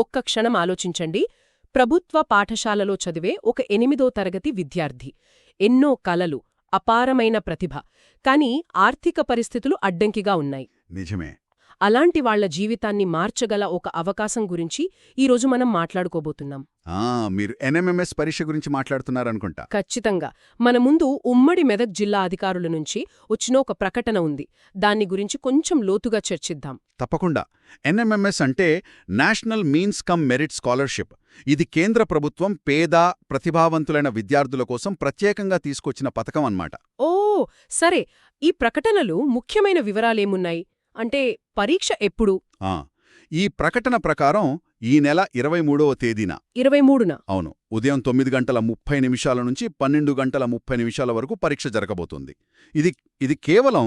ఒక్క క్షణం ఆలోచించండి. ప్రభుత్వ పాఠశాలలో చదివే ఒక ఎనిమిదో తరగతి విద్యార్థి. ఎన్నో కలలు అపారమైన ప్రతిభ. కాని ఆర్థిక పరిస్థితులు అడ్డంకిగా ఉన్నాయి. నిజమే. అలాంటి వాళ్ళ జీవితాన్ని మార్చగల ఒక అవకాశం గురించి ఈరోజు మనం మాట్లాడుకోబోతున్నాం. ఆ మీరు ఎన్ఎంఎంఎస్ పరీక్ష గురించి మాట్లాడుతున్నారనుకుంటా. ఖచ్చితంగా. మన ముందు ఉమ్మడి మెదక్ జిల్లా అధికారుల నుంచి వచ్చిన ఒక ప్రకటన ఉంది. దాన్ని గురించి కొంచెం లోతుగా చర్చిద్దాం. తప్పకుండా. ఎన్ఎంఎంఎస్ అంటే national means cum merit scholarship. ఇది కేంద్ర ప్రభుత్వం పేద ప్రతిభావంతులైన విద్యార్థుల కోసం ప్రత్యేకంగా తీసుకొచ్చిన పథకం అన్నమాట ఓ సరే. ఈ ప్రకటనలో ముఖ్యమైన వివరాలేమున్నాయి? అంటే పరీక్ష ఎప్పుడు? ఆ ఈ ప్రకటన ప్రకారం ఈ నెల ఇరవై మూడవ తేదీన. ఇరవై మూడున. అవును ఉదయం తొమ్మిది గంటల ముప్పై నిమిషాల నుంచి పన్నెండు గంటల ముప్పై నిమిషాల వరకు పరీక్ష జరగబోతుంది. ఇది ఇది కేవలం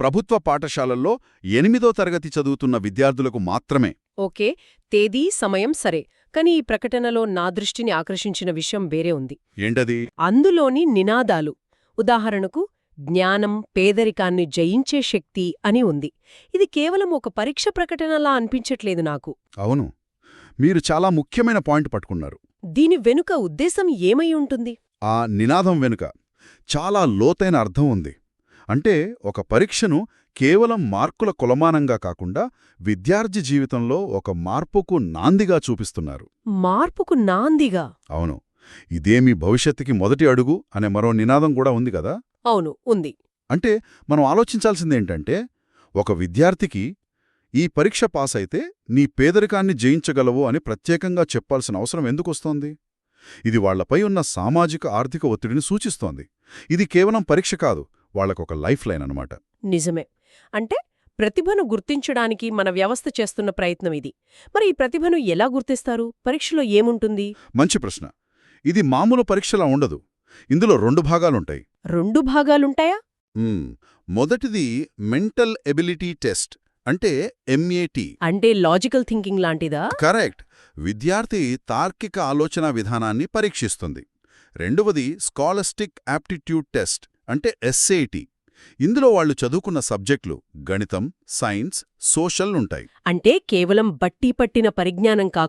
ప్రభుత్వ పాఠశాలల్లో ఎనిమిదో తరగతి చదువుతున్న విద్యార్థులకు మాత్రమే. ఓకే తేదీ సమయం సరే కానీ ఈ ప్రకటనలో నా దృష్టిని ఆకర్షించిన విషయం వేరే ఉంది. ఏంటది? అందులోని నినాదాలు. ఉదాహరణకు జ్ఞానం పేదరికాన్ని జయించే శక్తి అని ఉంది. ఇది కేవలం ఒక పరీక్ష ప్రకటనలా అనిపించట్లేదు నాకు. అవును. మీరు చాలా ముఖ్యమైన పాయింట్ పట్టుకున్నారు. దీని వెనుక ఉద్దేశం ఏమై ఉంటుంది? ఆ నినాదం వెనుక చాలా లోతైన అర్థం ఉంది. అంటే ఒక పరీక్షను కేవలం మార్కుల కొలమానంగా కాకుండా విద్యార్థి జీవితంలో ఒక మార్పుకు నాందిగా చూపిస్తున్నారు. మార్పుకు నాందిగా? అవును. ఇదే మీ భవిష్యత్తుకి మొదటి అడుగు అనే మరో నినాదం కూడా ఉంది కదా? అవును ఉంది. అంటే మనం ఆలోచించాల్సిందేంటంటే ఒక విద్యార్థికి ఈ పరీక్ష పాస్ అయితే నీ పేదరికాన్ని జయించగలవు అని ప్రత్యేకంగా చెప్పాల్సిన అవసరం ఎందుకొస్తోంది? ఇది వాళ్ళపై ఉన్న సామాజిక ఆర్థిక ఒత్తిడిని సూచిస్తోంది. ఇది కేవలం పరీక్ష కాదు వాళ్ళకొక లైఫ్ లైన్ అనమాట నిజమే. అంటే ప్రతిభను గుర్తించడానికి మన వ్యవస్థ చేస్తున్న ప్రయత్నం ఇది. మరి ఈ ప్రతిభను ఎలా గుర్తిస్తారు? పరీక్షలో ఏముంటుంది? మంచి ప్రశ్న. ఇది మామూలు పరీక్షలా ఉండదు. ఇందులో రెండు భాగాలుంటాయి. రెండు భాగాలుంటాయా. మొదటిది మెంటల్ ఎబిలిటీ టెస్ట్ అంటే ఎంఏటి అంటే లాజికల్ థింకింగ్ లాంటిదా? కరెక్ట్. విద్యార్థి తార్కిక ఆలోచన విధానాన్ని పరీక్షిస్తుంది. రెండవది స్కాలస్టిక్ యాప్టిట్యూడ్ టెస్ట్ అంటే ఎస్ఏటి ఇందులో వాళ్ళు చదువుకున్న సబ్జెక్టులు గణితం సైన్స్ సోషల్ ఉంటాయి. అంటే కేవలం బట్టి పట్టిన పరిజ్ఞానం కాకుండా